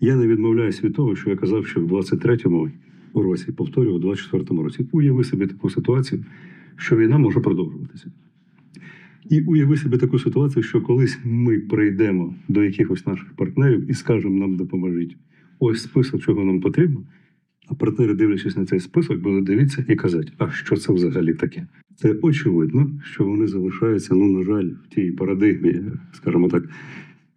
Я не відмовляюсь від того, що я казав, що в 23-му році, повторюю, у 24-му році. Уяви собі таку ситуацію, що війна може продовжуватися. І уяви собі таку ситуацію, що колись ми прийдемо до якихось наших партнерів і скажемо нам допоможіть. Ось список, чого нам потрібно. А партнери, дивлячись на цей список, будуть дивитися і казати, а що це взагалі таке? Це очевидно, що вони залишаються, ну, на жаль, в тій парадигмі, скажімо так,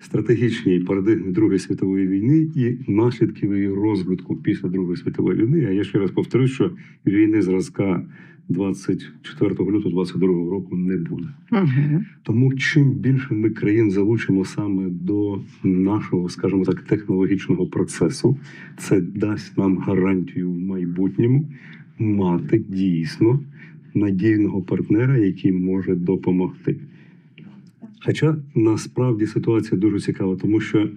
стратегічній парадигмі Другої світової війни і наслідків її розвитку після Другої світової війни. А я ще раз повторю, що війни зразка 24 лютого 22 року не буде. Угу. Тому чим більше ми країн залучимо саме до нашого, скажімо так, технологічного процесу, це дасть нам гарантію в майбутньому мати дійсно надійного партнера, який може допомогти. Хоча насправді ситуація дуже цікава, тому що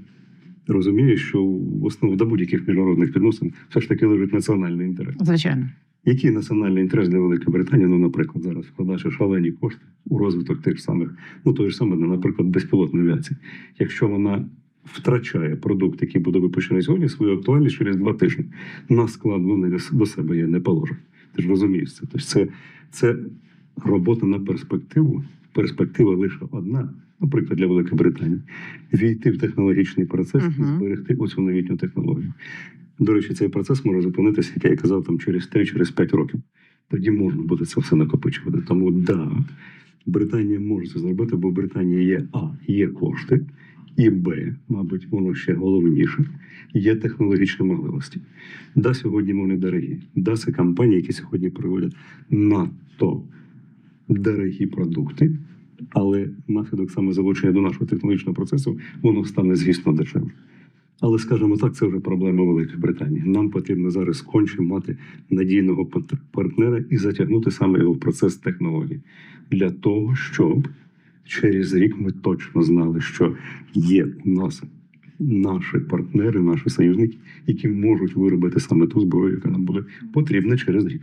розумієш, що в основі до будь-яких міжнародних відносин все ж таки лежить національний інтерес. Звичайно. Який національний інтерес для Великої Британії, ну, наприклад, зараз вкладає шалені кошти у розвиток тих самих, ну той ж самий, наприклад, безпілотної авіації. Якщо вона втрачає продукт, який буде випущений сьогодні, свою актуальність через два тижні, на склад вони до себе її не положать. Ти ж розумієш це. Тобто це, це робота на перспективу. Перспектива лише одна, наприклад, для Великої Британії, війти в технологічний процес і зберегти оцю новітню технологію. До речі, цей процес може зупинитися, як я казав, там через 3-5 років. Тоді можна буде це все накопичувати. Тому да, Британія може це зробити, бо в Британії є А, є кошти, і Б, мабуть, воно ще головніше, є технологічні можливості. Да, сьогодні вони дорогі. Да, це компанії, які сьогодні проводять надто дорогі продукти, але наслідок саме залучення до нашого технологічного процесу воно стане, звісно, дешевше. Але скажімо так, це вже проблема Великої Британії. Нам потрібно зараз конче мати надійного партнера і затягнути саме його в процес технологій для того, щоб через рік ми точно знали, що є у нас наші партнери, наші союзники, які можуть виробити саме ту зброю, яка нам буде потрібна через рік.